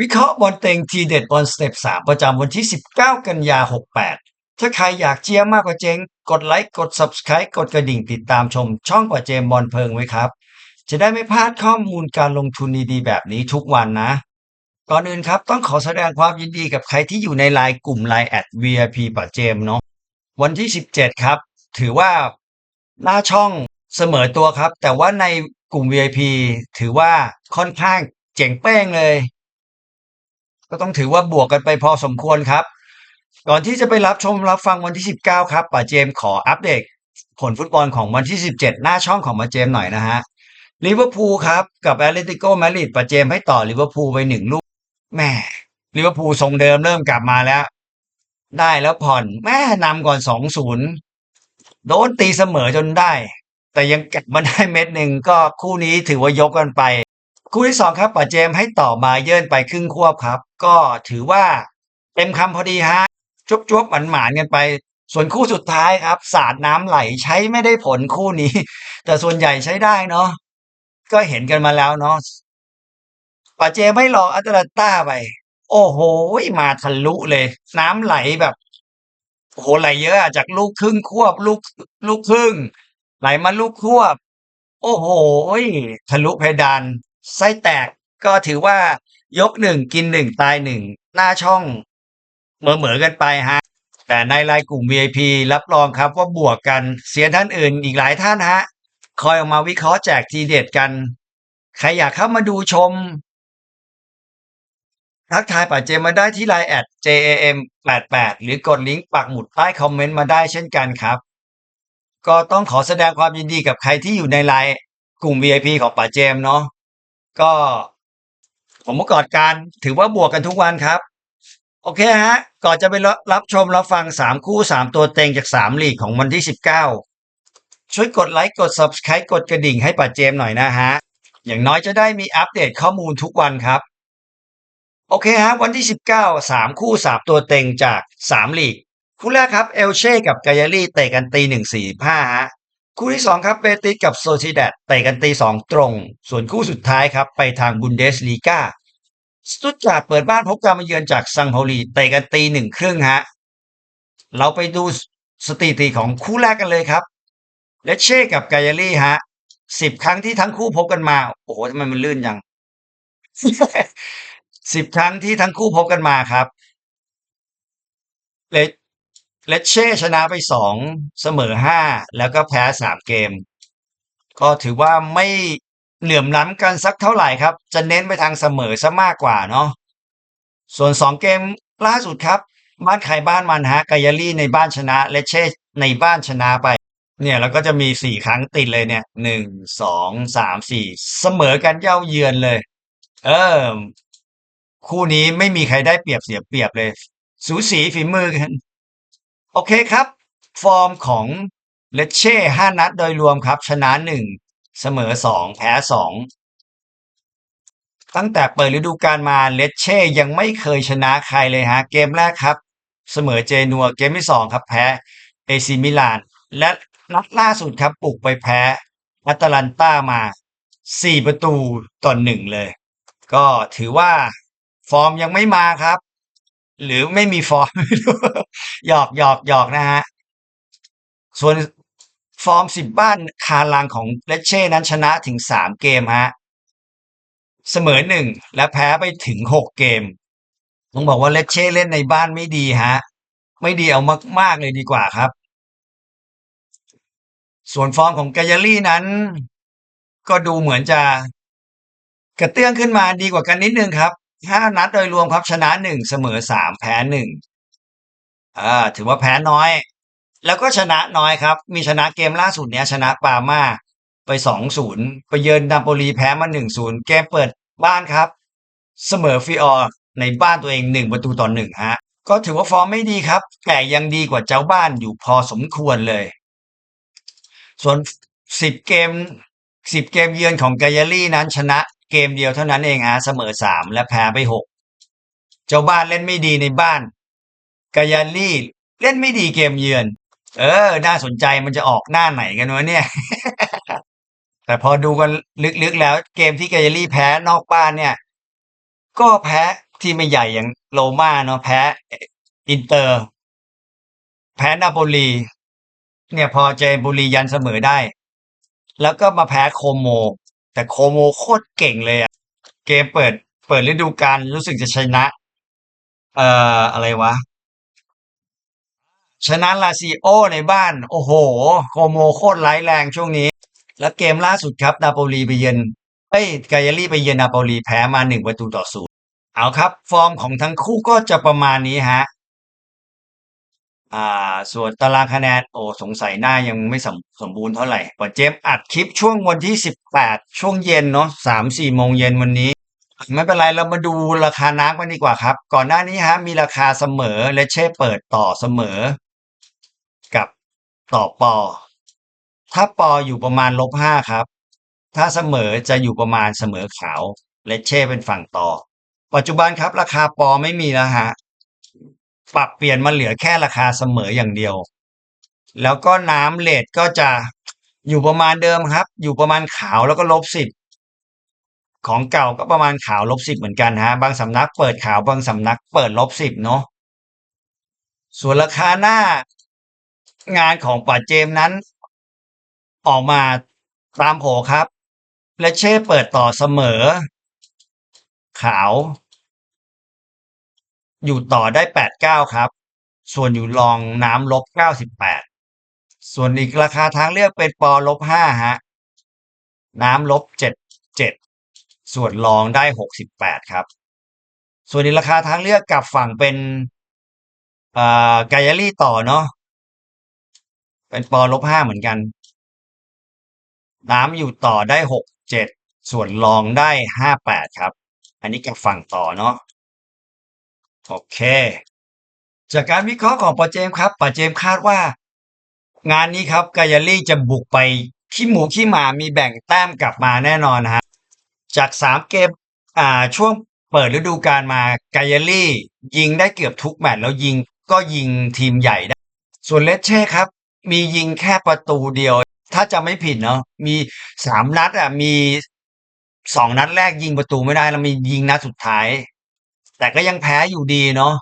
วิเคราะห์บอลเต็งทีเด็ดบอลสเต็ปสามประจำวันที่ 19 กันยา 68 ถ้าใครอยากเชียร์มากกว่าเจงกดไลค์ กด Subscribe กดกระดิ่งติดตามชม ช่องกว่าเจมบอลเพิงไว้ครับ จะได้ไม่พลาดข้อมูลการลงทุนดีๆ แบบนี้ทุกวันนะ ก่อนอื่นครับต้องขอแสดงความยินดีกับใครที่อยู่ในไลน์กลุ่มไลน์แอด VIP ป่าเจมเนาะวันที่ 17 ครับ ถือว่าหน้าช่องเสมอตัวครับ แต่ว่าในกลุ่ม VIP ถือว่าค่อนข้างเจ๋งเป้งเลย ก็ต้องถือว่าบวกกันไปพอสมควรครับ ก่อนที่จะไปรับชมรับฟังวันที่ 19 ครับป่าเจมขออัปเดตผลฟุตบอลของวันที่ 17 หน้าช่องของป่าเจมหน่อยนะฮะลิเวอร์พูลครับ กับแอตเลติโกมาดริดป่าเจมให้ต่อลิเวอร์พูลไปหนึ่งลูกแม่ลิเวอร์พูลทรงเดิมเริ่มกลับมาแล้ว ได้แล้วผ่อนแม่นำก่อน2-0โดนตีเสมอจนได้ แต่ยังเกลับมาได้เม็ดหนึ่งก็คู่นี้ถือว่ายกกันไป คู่ที่สองครับป่าเจมให้ต่อมาเยื่นไปครึ่งควบครับ ก็ถือว่าเต็มคำพอดีฮะจุบจวบหมันหมานกันไป ส่วนคู่สุดท้ายครับ สาดน้ำไหลใช้ไม่ได้ผลคู่นี้ แต่ส่วนใหญ่ใช้ได้เนาะก็เห็นกันมาแล้วเนาะป่าเจไม่รออัตแลนต้าไป โอ้โหมาทะลุเลย น้ำไหลแบบโอ้โหไหลเยอะอะจากลูกครึ่งควบ ลูกลูกครึ่ง ไหลมาลูกควบ โอ้โหทะลุเพดาน ไส้แตกก็ถือว่ายกหนึ่งกินหนึ่งตายหนึ่งหน้าช่องเหมือเหมือๆกันไปฮะ แต่ในรายกลุ่ม VIP รับรองครับว่าบวกกันเสียท่านอื่นอีกหลายท่านฮะ คอยออกมาวิเคราะห์แจกทีเด็ดกัน ใครอยากเข้ามาดูชม ทักทายป่าเจมมาได้ที่ไลน์แอด JAM 88หรือกดลิงก์ปักหมุดใต้คอมเมนต์มาได้เช่นกันครับ ก็ต้องขอแสดงความยินดีกับใครที่อยู่ในไลน์กลุ่ม VIP ของป่าเจมเนาะ ก็ผมประกอบการถือว่าบวกกันทุกวันครับ โอเคฮะ ก่อนจะไปรับชมรับฟัง 3 คู่ 3 ตัวเต็งจาก 3 ลีกของวันที่ 19 ช่วยกดไลค์กด Subscribe กดกระดิ่งให้ป่าเจมหน่อยนะฮะ อย่างน้อยจะได้มีอัปเดตข้อมูลทุกวันครับ โอเคฮะ วันที่ 19 3 คู่ 3 ตัวเต็งจาก 3 ลีก คู่แรกครับ เอลเช่กับกายารี่เตะกันตี1-4-5ฮะ คู่ที่ 2 ครับเบติสกับโซซิแดดเตะกันตี2ตรง ส่วนคู่สุดท้ายครับไปทางบุนเดสลีกาสตุตการ์ดเปิดบ้านพบการมาเยือนจากซังเปาลีเตะกันตีหนึ่งครึ่งฮะเราไปดูสถิติของคู่แรกกันเลยครับเลเช่กับกายารี่ฮะสิบครั้งที่ทั้งคู่พบกันมา โอ้โหทำไมมันลื่นจังสิบครั้งที่ทั้งคู่พบกันมาครับเล เลเช่ชนะไปสองเสมอห้าแล้วก็แพ้สามเกม ก็ถือว่าไม่เหลื่อมล้ำกันสักเท่าไหร่ครับ จะเน้นไปทางเสมอซะมากกว่าเนาะส่วนสองเกมล่าสุดครับ บ้านใครบ้านมันฮะกายารี่ในบ้านชนะเลเช่ในบ้านชนะไป เนี่ยแล้วก็จะมีสี่ครั้งติดเลยเนี่ยหนึ่งสองสามสี่เสมอกันเย่าเยือนเลย เออคู่นี้ไม่มีใครได้เปรียบเสียเปรียบเลย สูสีฝีมือกัน โอเคครับ ฟอร์มของเลเช่ห้านัดโดยรวมครับ ชนะหนึ่งเสมอสองแพ้สองตั้งแต่เปิดฤดูกาลมาเลเช่ยังไม่เคยชนะใครเลยฮะ เกมแรกครับ เสมอเจนัวเกมที่สองครับแพ้เอซิมิลาน และนัดล่าสุดครับปลุกไปแพ้อัตแลนต้ามาสี่ประตูต่อหนึ่งเลย ก็ถือว่าฟอร์มยังไม่มาครับ หรือไม่มีฟอร์ม หยอกหยอกหยอกนะฮะ ส่วนฟอร์มสิบบ้านคาลังของเลเช่นั้นชนะถึงสามเกมฮะ เสมอหนึ่งและแพ้ไปถึงหกเกม ต้องบอกว่าเลเช่เล่นในบ้านไม่ดีฮะ ไม่ดีเอามาก ๆ เลยดีกว่าครับ ส่วนฟอร์มของกายารี่นั้น ก็ดูเหมือนจะกระเตื้องขึ้นมาดีกว่ากันนิดนึงครับห้านัดโดยรวมครับชนะหนึ่งเสมอสามแพ้หนึ่ง อ่าถือว่าแพ้น้อย แล้วก็ชนะน้อยครับ มีชนะเกมล่าสุดเนี้ยชนะปามาไปสองศูนย์ไปเยือนนาโปลีแพ้มาหนึ่งศูนย์เกมเปิดบ้านครับ เสมอฟิออร์ในบ้านตัวเองหนึ่งประตูต่อหนึ่งฮะ ก็ถือว่าฟอร์มไม่ดีครับ แต่ยังดีกว่าเจ้าบ้านอยู่พอสมควรเลย ส่วนสิบเกมสิบเกมเยือนของกายารี่นั้นชนะเกมเดียวเท่านั้นเองฮะเสมอสามและแพ้ไปหกเจ้าบ้านเล่นไม่ดีในบ้าน กายารีเล่นไม่ดีเกมเยือน เออ น่าสนใจมันจะออกหน้าไหนกันวะเนี่ย แต่พอดูกันลึกๆแล้วเกมที่กายารีแพ้นอกบ้านเนี่ย ก็แพ้ที่ไม่ใหญ่อย่างโรม่าเนาะแพ้อินเตอร์ แพ้นาโปลี เนี่ยพอเจบุรียันเสมอได้ แล้วก็มาแพ้โคโม แต่โคโมโคตรเก่งเลยอะเกมเปิด เปิดฤดูกาลรู้สึกจะชนะ เอ่ออะไรวะ ชนะลาซิโอในบ้าน โอ้โห โคโมโคตรร้ายแรงช่วงนี้ แล้วเกมล่าสุดครับนาโปลีไปเยือนเอ้ยกายาลีไปเยือนนาโปลีแพ้มาหนึ่งประตูต่อศูนย์เอาครับ ฟอร์มของทั้งคู่ก็จะประมาณนี้ฮะอ่าส่วนตารางคะแนนโอ้สงสัยหน้ายังไม่สมสมบูรณ์เท่าไหร่ปอเจมส์อัดคลิปช่วงวันที่สิบแปดช่วงเย็นเนาะสามสี่โมงเย็นวันนี้ ไม่เป็นไรเรามาดูราคาน้ำกันดีกว่าครับ ก่อนหน้านี้ฮะมีราคาเสมอและเช่เปิดต่อเสมอ ต่อปอ ถ้าปออยู่ประมาณลบห้าครับ ถ้าเสมอจะอยู่ประมาณเสมอขาว และเช่เป็นฝั่งต่อ ปัจจุบันครับราคาปอไม่มีแล้วฮะ ปรับเปลี่ยนมาเหลือแค่ราคาเสมออย่างเดียว แล้วก็น้ำเลทก็จะอยู่ประมาณเดิมครับ อยู่ประมาณขาวแล้วก็ลบสิบของเก่าก็ประมาณขาวลบสิบเหมือนกันฮะ บางสำนักเปิดขาวบางสำนักเปิดลบสิบเนาะส่วนราคาหน้า งานของป่าเจมส์นั้น ออกมาตามโผครับ และเช่เปิดต่อเสมอ ขาว อยู่ต่อได้แปดเก้าครับ ส่วนอยู่รองน้ำลบเก้าสิบแปดส่วนอีกราคาทางเลือกเป็นปอลบห้าฮะ น้ำลบเจ็ดเจ็ดส่วนรองได้หกสิบแปดครับ ส่วนอีกราคาทางเลือกกลับฝั่งเป็นอ่ากายาลี่ต่อเนาะ เป็นปอลบห้าเหมือนกัน น้ำอยู่ต่อได้หกเจ็ดส่วนรองได้ห้าแปดครับ อันนี้กับฝั่งต่อเนาะโอเค จากการวิเคราะห์ของปอเจมส์ครับปอเจมส์คาดว่า งานนี้ครับกายาลี่จะบุกไปขี้หมูขี้หมามีแบ่งแต้มกลับมาแน่นอนฮะจากสามเกมอ่าช่วงเปิดฤดูกาลมากายาลี่ยิงได้เกือบทุกแมตช์แล้วยิงก็ยิงทีมใหญ่ได้ ส่วนเลสเช่ครับ มียิงแค่ประตูเดียว ถ้าจะไม่ผิดเนาะมีสามนัดอะมีสองนัดแรกยิงประตูไม่ได้แล้วมียิงนัดสุดท้าย แต่ก็ยังแพ้อยู่ดีเนาะ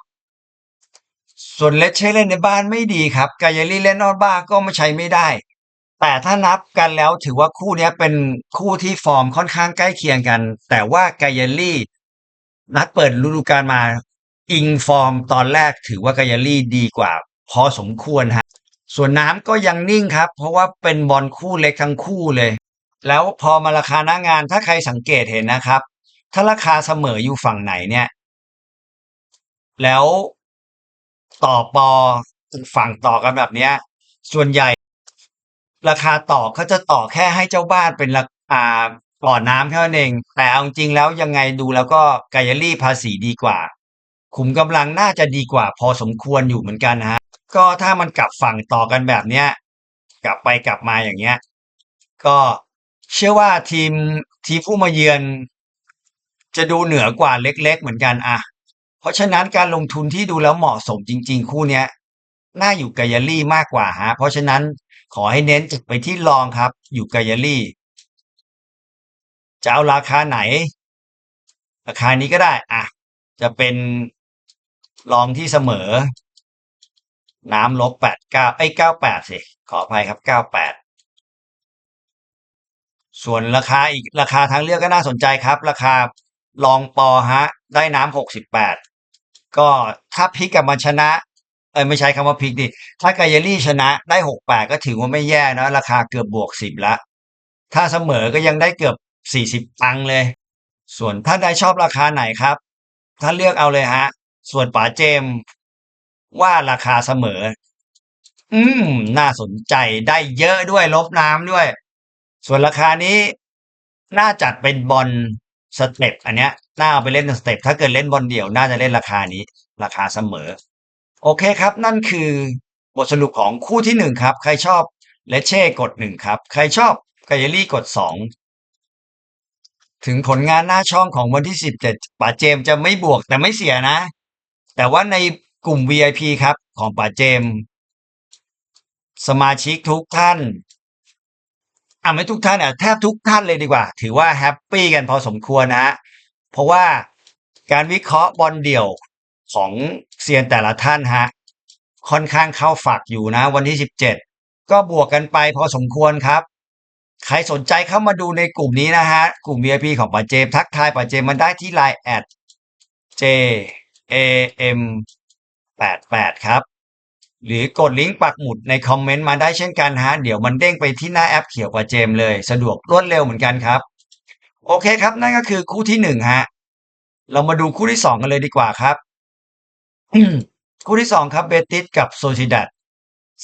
ส่วนเลสเช่เล่นในบ้านไม่ดีครับกายาลีเล่นนอกบ้านก็ไม่ใช้ไม่ได้ แต่ถ้านับกันแล้วถือว่าคู่นี้เป็นคู่ที่ฟอร์มค่อนข้างใกล้เคียงกัน แต่ว่ากายาลีนัดเปิดฤดูกาลมา อิงฟอร์มตอนแรกถือว่ากายาลีดีกว่า พอสมควรฮะ ส่วนน้ำก็ยังนิ่งครับ เพราะว่าเป็นบอลคู่เล็กทั้งคู่เลย แล้วพอมาราคาหน้างานถ้าใครสังเกตเห็นนะครับ ถ้าราคาเสมออยู่ฝั่งไหนเนี่ย แล้วต่อปอฝั่งต่อกันแบบเนี้ย ส่วนใหญ่ ราคาต่อเขาจะต่อแค่ให้เจ้าบ้านเป็นราอ่าก่อนน้ำแค่นั้นเอง แต่เอาจริงแล้วยังไงดูแล้วก็กายาลี่ภาษีดีกว่า ขุมกำลังน่าจะดีกว่าพอสมควรอยู่เหมือนกันนะฮะ ก็ถ้ามันกลับฝั่งต่อกันแบบเนี้ย กลับไปกลับมาอย่างเงี้ย ก็เชื่อว่าทีมทีมผู้มาเยือน จะดูเหนือกว่าเล็ก ๆ เหมือนกันอะเพราะฉะนั้นการลงทุนที่ดูแล้วเหมาะสมจริง ๆ คู่เนี้ยน่าอยู่กายาลี่มากกว่าฮะ เพราะฉะนั้นขอให้เน้นไปที่รองครับ อยู่กายาลี่จะเอาราคาไหน ราคานี้ก็ได้ อะ จะเป็นรองที่เสมอ น้ำลบแปดเก้าไอ้เก้าแปดสิ ขออภัยครับเก้าแปดส่วนราคาอีกราคาทางเลือกก็น่าสนใจครับ ราคาลองปอฮะ ได้น้ำหกสิบแปดก็ถ้าพิกกับมาชนะ เอ้ยไม่ใช้คำว่าพิกดิ ถ้ากายลี่ชนะได้หกแปดก็ถือว่าไม่แย่นะราคาเกือบบวกสิบละ ถ้าเสมอก็ยังได้เกือบสี่สิบตังเลย ส่วนถ้าได้ชอบราคาไหนครับ ถ้าเลือกเอาเลยฮะ ส่วนป๋าเจม ว่าราคาเสมอ อืม น่าสนใจได้เยอะด้วยลบน้ำด้วย ส่วนราคานี้ น่าจัดเป็นบอลสเต็ปอันเนี้ย น่าเอาไปเล่นสเต็ปถ้าเกิดเล่นบอลเดี่ยว น่าจะเล่นราคานี้ ราคาเสมอ โอเคครับ นั่นคือบทสรุปของคู่ที่หนึ่งครับ ใครชอบเลเช่กดหนึ่งครับ ใครชอบกายลี่กดสองถึงผลงานหน้าช่องของวันที่สิบเจ็ดป๋าเจมส์จะไม่บวกแต่ไม่เสียนะ แต่ว่าใน กลุ่ม VIP ครับ ของป๋าเจม สมาชิกทุกท่านอะไม่ทุกท่านอะแทบทุกท่านเลยดีกว่า ถือว่าแฮปปี้กันพอสมควรนะฮะเพราะว่าการวิเคราะห์บอลเดี่ยวของเซียนแต่ละท่านฮะค่อนข้างเข้าฝักอยู่นะ วันที่17ก็บวกกันไปพอสมควรครับ ใครสนใจเข้ามาดูในกลุ่มนี้นะฮะ กลุ่ม VIP ของป้าเจมทักทายป้าเจมมันได้ที่ Line แอด J A M 88ครับ หรือกดลิงก์ปักหมุดในคอมเมนต์มาได้เช่นกันฮะ เดี๋ยวมันเด้งไปที่หน้าแอปเขียวกว่าเจมเลย สะดวกรวดเร็วเหมือนกันครับ โอเคครับนั่นก็คือคู่ที่หนึ่งฮะ เรามาดูคู่ที่สองกันเลยดีกว่าครับ คู่ที่สองครับเบติสกับโซซิดัด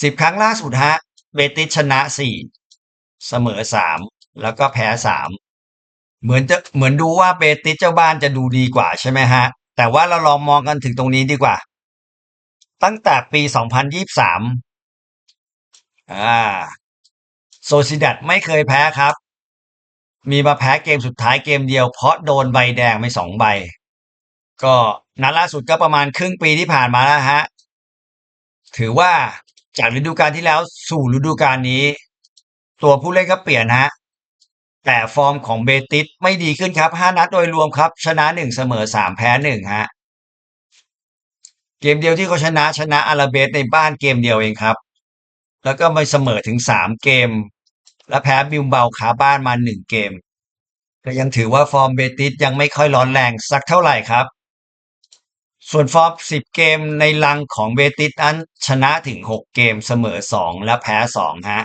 สิบครั้งล่าสุดฮะ เบติสชนะสี่เสมอสามแล้วก็แพ้สามเหมือนจะเหมือนดูว่าเบติสเจ้าบ้านจะดูดีกว่าใช่ไหมฮะ แต่ว่าเราลองมองกันถึงตรงนี้ดีกว่า ตั้งแต่ปีสองพันยี่สามอ่า โซซิดัดไม่เคยแพ้ครับ มีมาแพ้เกมสุดท้ายเกมเดียวเพราะโดนใบแดงไปสองใบ ก็นัดล่าสุดก็ประมาณครึ่งปีที่ผ่านมาแล้วฮะ ถือว่าจากฤดูกาลที่แล้วสู่ฤดูกาลนี้ ตัวผู้เล่นก็เปลี่ยนฮะ แต่ฟอร์มของเบติสไม่ดีขึ้นครับห้านัดโดยรวมครับ ชนะหนึ่งเสมอสามแพ้หนึ่งฮะ เกมเดียวที่เขาชนะชนะอาราเบสในบ้านเกมเดียวเองครับ แล้วก็มาเสมอถึงสามเกม และแพ้บิลเบาคาบ้านมาหนึ่งเกม ก็ยังถือว่าฟอร์มเบติสยังไม่ค่อยร้อนแรงสักเท่าไหร่ครับ ส่วนฟอร์ม10เกมในลังของเบติสนั้นชนะถึง6เกมเสมอ2และแพ้2ฮะ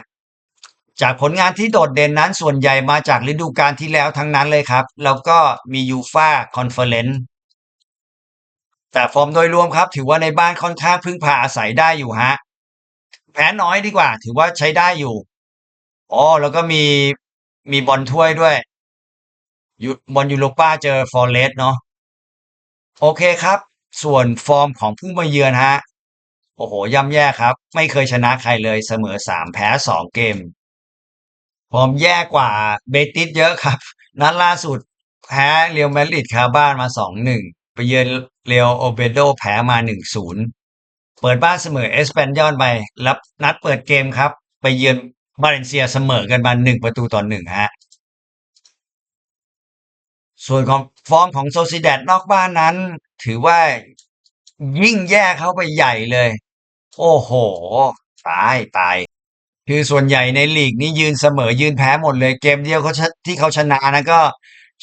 จากผลงานที่โดดเด่นนั้นส่วนใหญ่มาจากฤดูกาลที่แล้วทั้งนั้นเลยครับ แล้วก็มียูฟาคอนเฟอเรนซ์ แต่ฟอร์มโดยรวมครับ ถือว่าในบ้านค่อนข้างพึ่งพาอาศัยได้อยู่ฮะแพ้น้อยดีกว่า ถือว่าใช้ได้อยู่อ๋อแล้วก็มีมีบอลถ้วยด้วยยูบอลยูโรป้าเจอฟอร์เรสเนาะโอเคครับ ส่วนฟอร์มของผู้มาเยือนฮะโอ้โหย่ำแย่ครับ ไม่เคยชนะใครเลยเสมอสามแพ้สองเกมฟอร์มแย่กว่าเบติสเยอะครับ นัดล่าสุดแพ้เรียวแมดริดคาบ้านมาสองหนึ่งไปเยือน เรียวโอเบโดแพ้มาหนึ่งศูนย์เปิดบ้านเสมอเอสเปนยอนไปแล้วนัดเปิดเกมครับ ไปเยือนบาเลนเซียเสมอกันมาหนึ่งประตูต่อหนึ่งฮะ ส่วนของฟอร์มของโซซิแดดนอกบ้านนั้น ถือว่ายิ่งแย่เข้าไปใหญ่เลย โอ้โห ตายตาย คือส่วนใหญ่ในลีกนี้ยืนเสมอยืนแพ้หมดเลย เกมเดียวเขาที่เขาชนะนะก็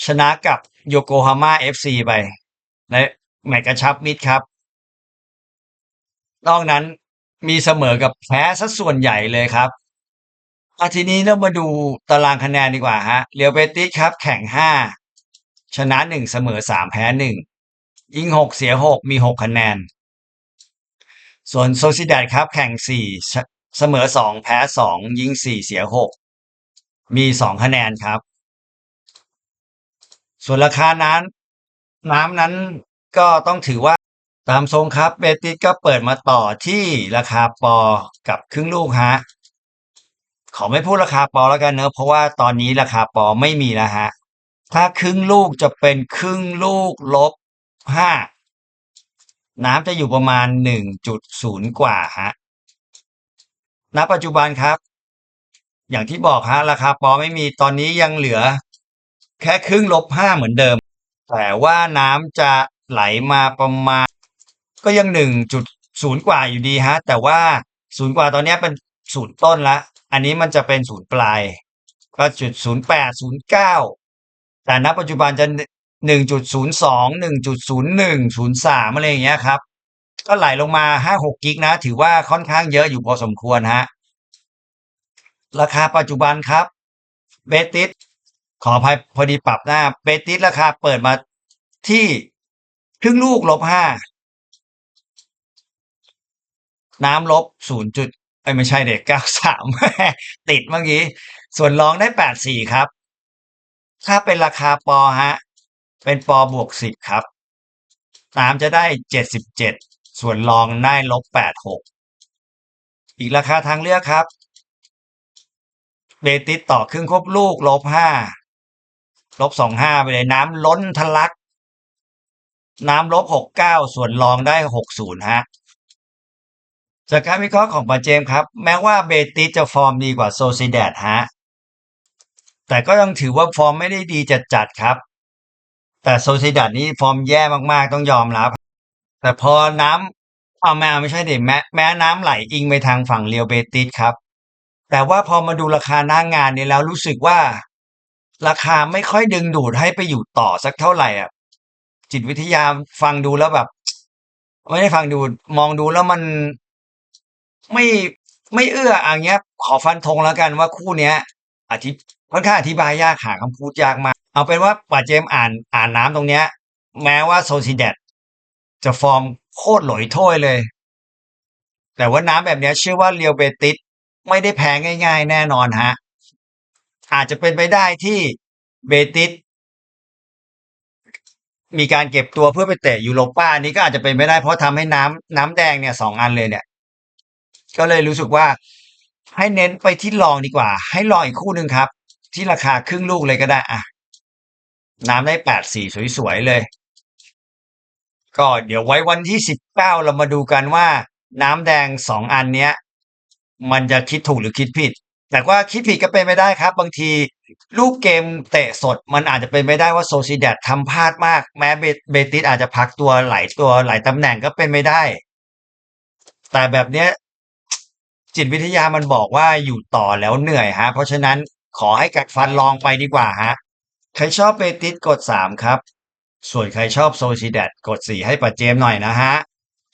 ชนะกับโยโกฮาม่าเอฟซีไป ใน แมตช์กระชับมิตรครับ นอกนั้นมีเสมอกับแพ้ซะส่วนใหญ่เลยครับอาทีนี้เรามาดูตารางคะแนนดีกว่าฮะเรียวเบติสครับ แข่งห้าชนะหนึ่งเสมอสามแพ้หนึ่งยิงหกเสียหกมีหกคะแนน ส่วนโซซิดาดครับ แข่งสี่เสมอสองแพ้สองยิงสี่เสียหกมีสองคะแนนครับ ส่วนราคาน้ำน้ำนั้น ก็ต้องถือว่าตามทรงครับเบติสก็เปิดมาต่อที่ราคาปอกับครึ่งลูกฮะขอไม่พูดราคาปอแล้วกันเนอะเพราะว่าตอนนี้ราคาปอไม่มีแล้วฮะถ้าครึ่งลูกจะเป็นครึ่งลูกลบห้าน้ำจะอยู่ประมาณหนึ่งจุดศูนย์กว่าฮะณปัจจุบันครับ อย่างที่บอกฮะราคาปอไม่มีตอนนี้ยังเหลือ แค่ครึ่งลบห้าเหมือนเดิม แต่ว่าน้ำจะ ไหลมาประมาณ ก็ยังหนึ่งจุดศูนย์กว่าอยู่ดีฮะ แต่ว่าศูนย์กว่าตอนนี้เป็นศูนย์ต้นละ อันนี้มันจะเป็นศูนย์ปลาย ก็จุดศูนย์แปดศูนย์เก้าแต่ณปัจจุบันจะหนึ่งจุดศูนย์สองหนึ่งจุดศูนย์หนึ่งศูนย์สามอะไรอย่างเงี้ยครับ ก็ไหลลงมาห้าหกกิกนะ ถือว่าค่อนข้างเยอะอยู่พอสมควรฮะ ราคาปัจจุบันครับเบติสขออภัยพอดีปรับหน้าเบติสราคาเปิดมาที่ ครึ่งลูกลบห้าน้ำลบศูนย์จุดไม่ใช่เด็กเก้าสามติดเมื่อกี้ ส่วนรองได้แปดสี่ครับ ถ้าเป็นราคาปอฮะ เป็นปอบวกสิบครับ น้ำจะได้เจ็ดสิบเจ็ดส่วนรองได้ลบแปดหกอีกราคาทางเลือกครับเบติสต่อครึ่งครบลูกลบห้าลบสองห้าไปเลยน้ำล้นทะลัก น้ำลบหกเก้าส่วนรองได้หกศูนย์ฮะจากการวิเคราะห์ของปาเจมครับ แม้ว่าเบติสจะฟอร์มดีกว่าโซซิแดดฮะแต่ก็ยังถือว่าฟอร์มไม่ได้ดีจัดจัดครับ แต่โซซิดัดนี่ฟอร์มแย่มากๆต้องยอมรับ แต่พอน้ำเอาแม่ไม่ใช่ดิแม้แม้น้ำไหลอิงไปทางฝั่งเรียวเบติสครับ แต่ว่าพอมาดูราคาหน้างงานเนี่ยแล้วรู้สึกว่า ราคาไม่ค่อยดึงดูดให้ไปอยู่ต่อสักเท่าไหร่อะ จิตวิทยาฟังดูแล้วแบบ ไม่ได้ฟังดูมองดูแล้วมันไม่ไม่เอื้ออย่างเงี้ย ขอฟันธงแล้วกันว่าคู่เนี้ยอธิค่อนข้างอธิบายยากหาคำพูดยากมา เอาเป็นว่าป่าเจมอ่านอ่านน้ำตรงเนี้ย แม้ว่าโซซิเดตจะฟอร์มโคตรหลอยถ้วยเลย แต่ว่าน้ำแบบเนี้ย เชื่อว่าเรียวเบติสไม่ได้แพ้ง่าย ๆ แน่นอนฮะ อาจจะเป็นไปได้ที่เบติส มีการเก็บตัวเพื่อไปเตะยูโรป้าอันนี้ก็อาจจะเป็นไม่ได้เพราะทำให้น้ำน้ำแดงเนี่ยสองอันเลยเนี่ย ก็เลยรู้สึกว่าให้เน้นไปที่ลองดีกว่า ให้ลองอีกคู่หนึ่งครับ ที่ราคาครึ่งลูกเลยก็ได้อะน้ำได้แปดสี่สวยๆเลย ก็เดี๋ยวไว้วันที่สิบเก้าเรามาดูกันว่า น้ำแดงสองอันเนี้ย มันจะคิดถูกหรือคิดผิด แต่ว่าคิดผิดก็เป็นไปได้ครับ บางที ลูกเกมเตะสดมันอาจจะเป็นไปได้ว่าโซซิเดตทำพลาดมาก แม้เบติสอาจจะพักตัวหลายตัวหลายตำแหน่งก็เป็นไม่ได้ แต่แบบเนี้ย จิตวิทยามันบอกว่าอยู่ต่อแล้วเหนื่อยฮะ เพราะฉะนั้นขอให้กัดฟันลองไปดีกว่าฮะ ใครชอบเบติสกดสามครับ ส่วนใครชอบโซซิเดตกดสี่ให้ป่าเจมหน่อยนะฮะ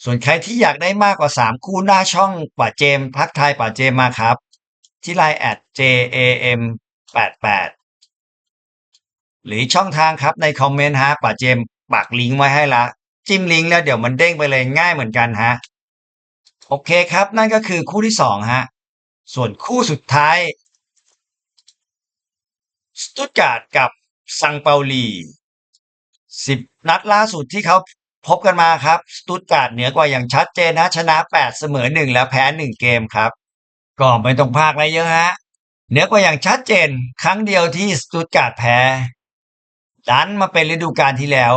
ส่วนใครที่อยากได้มากกว่าสามคู่หน้าช่องป่าเจมพักทายป่าเจมมาครับ ที่ไลน์แอด jam แปดแปดหรือช่องทางครับในคอมเมนต์ฮะป่าเจมปักลิงก์ไว้ให้ละ จิ้มลิงก์แล้วเดี๋ยวมันเด้งไปเลยง่ายเหมือนกันฮะ โอเคครับนั่นก็คือคู่ที่สองฮะ ส่วนคู่สุดท้ายสตุตการ์ดกับซังเปาลีสิบนัดล่าสุดที่เขาพบกันมาครับสตุตการ์ดเหนือกว่าอย่างชัดเจนนะชนะแปดเสมอหนึ่งแล้วแพ้หนึ่งเกมครับ ก็ไม่ต้องพากอะไรเยอะฮะ เหนือกว่าอย่างชัดเจนครั้งเดียวที่สตุตการ์ดแพ้ดันมาเป็นฤดูกาลที่แล้ว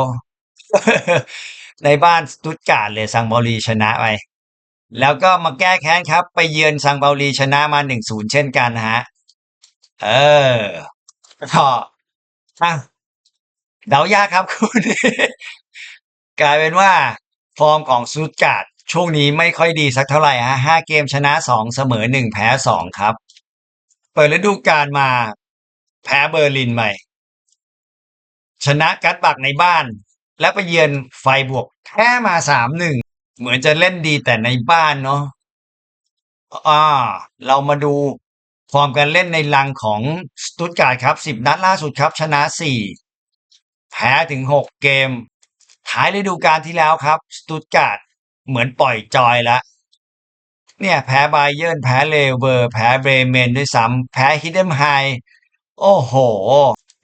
ในบ้านสตุตการ์ดเลยซังเปาลีชนะไปแล้วก็มาแก้แค้นครับ ไปเยือนซังเปาลีชนะมาหนึ่งศูนย์เช่นกันฮะ เออก็อะเดายากครับคุณ กลายเป็นว่า ฟอร์มของซูตการ์ดช่วงนี้ไม่ค่อยดีสักเท่าไหร่ฮะห้าเกมชนะสองเสมอหนึ่งแพ้สองครับ ปิดฤดูกาลมา แพ้เบอร์ลินใหม่ชนะกัดบักในบ้าน แล้วไปเยือนไฟบวกแพ้มาสามหนึ่งเหมือนจะเล่นดีแต่ในบ้านเนาะอ่า เรามาดูฟอร์มการเล่นในลังของสตุตการ์ดครับสิบนัดล่าสุดครับชนะสี่แพ้ถึงหกเกมท้ายฤดูกาลที่แล้วครับสตุตการ์ดเหมือนปล่อยจอยแล้ว เนี่ยแพ้ไบเยิร์นแพ้เลเวอร์แพ้เบรเมนด้วยซ้ำแพ้ฮิดเดมไฮโอ้โห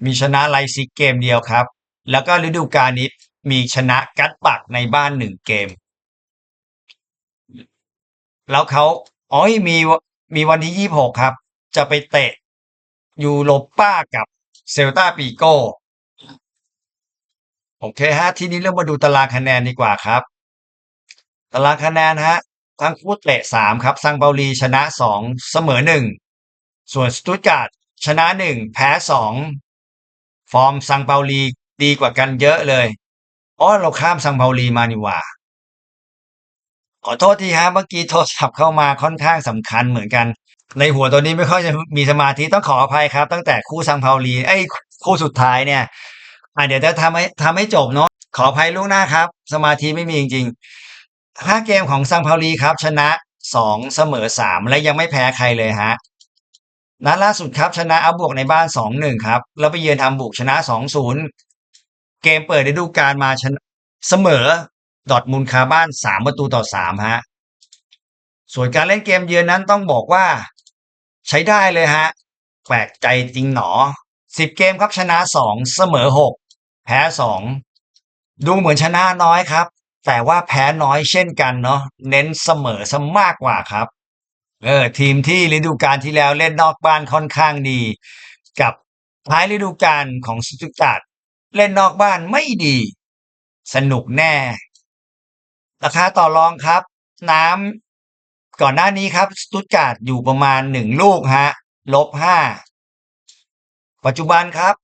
มีชนะไลซิกเกมเดียวครับ แล้วก็ฤดูกาลนี้มีชนะกัดปักในบ้านหนึ่งเกม แล้วเขาอ๋อยมีมีวันที่ยี่หกครับ จะไปเตะยูโรป้ากับเซลตาปีโกโอเคฮะ ทีนี้เรามาดูตารางคะแนนดีกว่าครับ ตารางคะแนนฮะ ทั้งคู่เตะสามครับซังเปาลีชนะสองเสมอหนึ่งส่วนสตุตการ์ดชนะหนึ่งแพ้สองฟอร์มซังเปาลีดีกว่ากันเยอะเลยอ๋อเราข้ามซังเปาลีมานี่ว่า ขอโทษทีฮะเมื่อกี้โทรศัพท์เข้ามาค่อนข้างสำคัญเหมือนกัน ในหัวตัวนี้ไม่ค่อยจะมีสมาธิต้องขออภัยครับ ตั้งแต่คู่ซังเปาลีไอ้คู่สุดท้ายเนี่ยอะเดี๋ยวจะทำให้ทำให้จบเนาะขออภัยล่วงหน้าครับ สมาธิไม่มีจริงๆ ห้าเกมของซังเปาลีครับชนะสองเสมอสามและยังไม่แพ้ใครเลยฮะนัดล่าสุดครับชนะอาบบวกในบ้านสองหนึ่งครับ แล้วไปเยือนทำบุกชนะสองศูนย์เกมเปิดฤดูกาลมาชนะเสมอดอทมุนคาบ้านสามประตูต่อสามฮะ ส่วนการเล่นเกมเยือนนั้นต้องบอกว่าใช้ได้เลยฮะ แปลกใจจริงหนอสิบเกมครับชนะสองเสมอหกแพ้สองดูเหมือนชนะน้อยครับ แต่ว่าแพ้น้อยเช่นกันเนาะเน้นเสมอซะมากกว่าครับเออทีมที่ฤดูกาลที่แล้วเล่นนอกบ้านค่อนข้างดี กับท้ายฤดูกาลของสตุตการ์ดเล่นนอกบ้านไม่ดี สนุกแน่ ราคาต่อรองครับ น้ำก่อนหน้านี้ครับสตุตการ์ดอยู่ประมาณหนึ่งลูกฮะลบห้าปัจจุบันครับ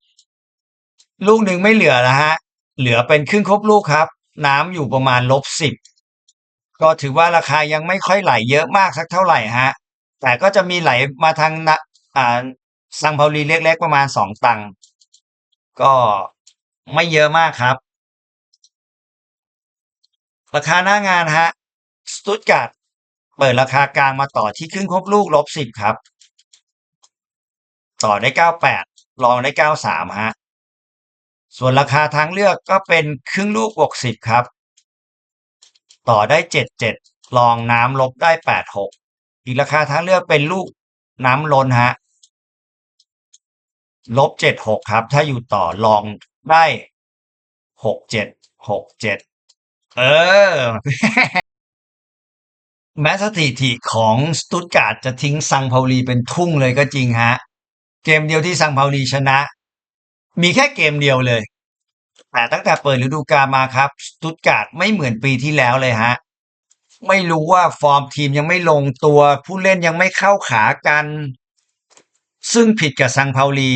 ลูกหนึ่งไม่เหลือแล้วฮะ เหลือเป็นครึ่งครบลูกครับ น้ำอยู่ประมาณลบสิบก็ถือว่าราคายังไม่ค่อยไหลเยอะมากสักเท่าไหร่ฮะ แต่ก็จะมีไหลมาทางนะอ่าซังเปาลีเล็กๆประมาณสองตังค์ก็ไม่เยอะมากครับ ราคาหน้างานฮะสตุตการ์ดเปิดราคากลางมาต่อที่ครึ่งครบลูกลบสิบครับ ต่อได้เก้าแปดลองได้เก้าสามฮะ ส่วนราคาทางเลือกก็เป็นครึ่งลูกบวกสิบครับ ต่อได้เจ็ดเจ็ดลองน้ำลบได้แปดหกอีกราคาทางเลือกเป็นลูกน้ำล้นฮะลบเจ็ดหกครับ ถ้าอยู่ต่อลองได้หกเจ็ดหกเจ็ดเออ แม้สถิติของสตุตการ์ดจะทิ้งซังเปาลีเป็นทุ่งเลยก็จริงฮะ เกมเดียวที่ซังเปาลีชนะ มีแค่เกมเดียวเลย แต่ตั้งแต่เปิดฤดูกาลมาครับสตุตการ์ดไม่เหมือนปีที่แล้วเลยฮะ ไม่รู้ว่าฟอร์มทีมยังไม่ลงตัว ผู้เล่นยังไม่เข้าขากัน ซึ่งผิดกับซังเปาลี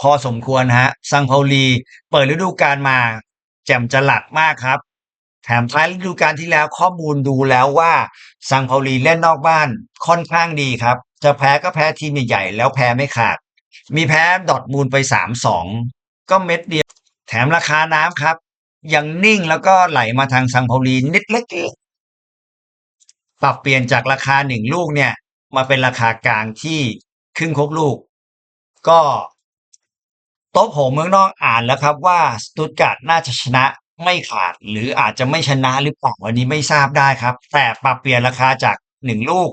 พอสมควรฮะ ซังเปาลีเปิดฤดูกาลมา แจ่มจะหลัดมากครับ แถมท้ายฤดูกาลที่แล้วข้อมูลดูแล้วว่าซังเปาลีเล่นนอกบ้านค่อนข้างดีครับ จะแพ้ก็แพ้ทีมใหญ่ๆแล้วแพ้ไม่ขาด มีแพ้ดอทมูลไปสามสอง ก็เม็ดเดียว แถมราคาน้ำครับยังนิ่งแล้วก็ไหลมาทางซังเปาลีนิดเล็กปรับเปลี่ยนจากราคาหนึ่งลูกเนี่ย มาเป็นราคากลางที่ครึ่งครบลูก ก็โต๊ะผมเมืองนอกอ่านแล้วครับว่าสตุตการ์ดน่าจะชนะไม่ขาด หรืออาจจะไม่ชนะหรือเปล่าวันนี้ไม่ทราบได้ครับ แต่ปรับเปลี่ยนราคาจากหนึ่งลูก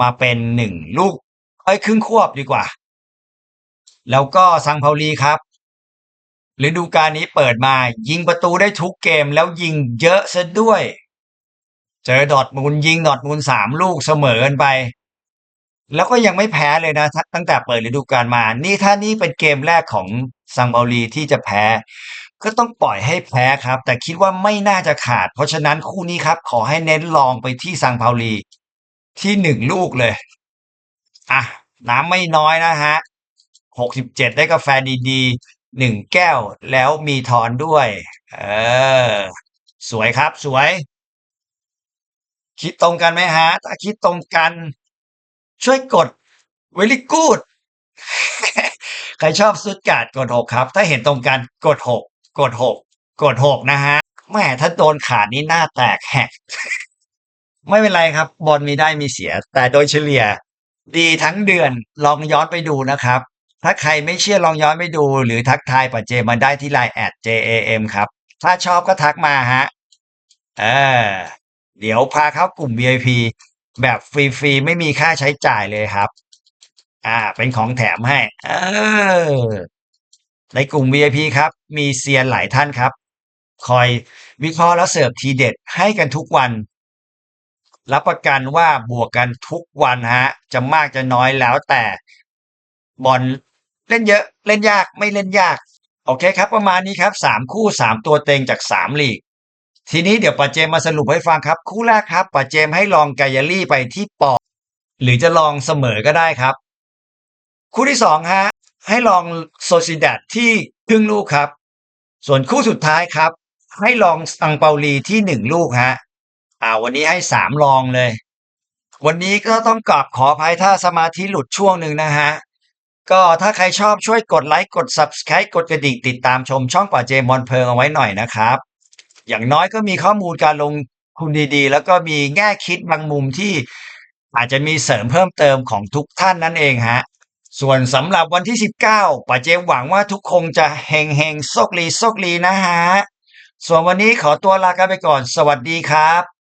มาเป็นหนึ่งลูกเอ้ยครึ่งควบดีกว่า แล้วก็ซังเปาลีครับ ฤดูกาลนี้เปิดมายิงประตูได้ทุกเกมแล้วยิงเยอะซะด้วย เจอดอทมูลยิงดอทมูลสามลูกเสมอกันไป แล้วก็ยังไม่แพ้เลยนะ ตั้งแต่เปิดฤดูกาลมา นี่ถ้านี่เป็นเกมแรกของซังเปาลีที่จะแพ้ ก็ต้องปล่อยให้แพ้ครับ แต่คิดว่าไม่น่าจะขาด เพราะฉะนั้นคู่นี้ครับ ขอให้เน้นลองไปที่ซังเปาลี ที่หนึ่งลูกเลยอะน้ำไม่น้อยนะฮะหกสิบเจ็ดได้กาแฟดีๆ หนึ่งแก้วแล้วมีทอนด้วย เออ สวยครับ สวย คิดตรงกันไหมฮะ ถ้าคิดตรงกัน ช่วยกด very good ใครชอบสุดการ์ดกดหกครับ ถ้าเห็นตรงกันกดหกกดหกกดหกนะฮะแม่ถ้าโดนขาดนี่หน้าแตกแหก ไม่เป็นไรครับ บอลมีได้มีเสีย แต่โดยเฉลี่ย ดีทั้งเดือนลองย้อนไปดูนะครับ ถ้าใครไม่เชื่อลองย้อนไปดู หรือทักทายปัจเจมาได้ที่ไลน์แอด JAM ครับ ถ้าชอบก็ทักมาฮะ เออ เดี๋ยวพาเข้ากลุ่ม VIP แบบฟรีๆ ไม่มีค่าใช้จ่ายเลยครับ อ่า เป็นของแถมให้ เออ ในกลุ่ม VIP ครับ มีเซียนหลายท่านครับ คอยวิเคราะห์แล้วเสิร์ฟทีเด็ดให้กันทุกวัน รับประกันว่าบวกกันทุกวันฮะ จะมากจะน้อยแล้วแต่บอล เล่นเยอะเล่นยากไม่เล่นยาก โอเคครับ ประมาณนี้ครับสามคู่สามตัวเต็งจากสามลีก ทีนี้เดี๋ยวป้าเจมมาสรุปให้ฟังครับ คู่แรกครับป้าเจมให้ลองไกายาลี่ไปที่ปอหรือจะลองเสมอก็ได้ครับ คู่ที่สองฮะให้ลองโซซิดัดที่ครึ่งลูกครับ ส่วนคู่สุดท้ายครับ ให้ลองอังเปาลีที่หนึ่งลูกฮะอ่าวันนี้ให้สามลองเลย วันนี้ก็ต้องกราบขออภัยถ้าสมาธิหลุดช่วงหนึ่งนะฮะ ก็ถ้าใครชอบช่วยกดไลค์กด Subscribe กดกระดิ่งติดตามชมช่องป่าเจมอลเพลิงเอาไว้หน่อยนะครับ อย่างน้อยก็มีข้อมูลการลงทุนดีๆ แล้วก็มีแง่คิดบางมุมที่อาจจะมีเสริมเพิ่มเติมของทุกท่านนั่นเองฮะ ส่วนสำหรับวันที่ 19ป่าเจมหวังว่าทุกคงจะเฮงเฮงๆโชคลีโชคลีนะฮะ ส่วนวันนี้ขอตัวลากันไปก่อน สวัสดีครับ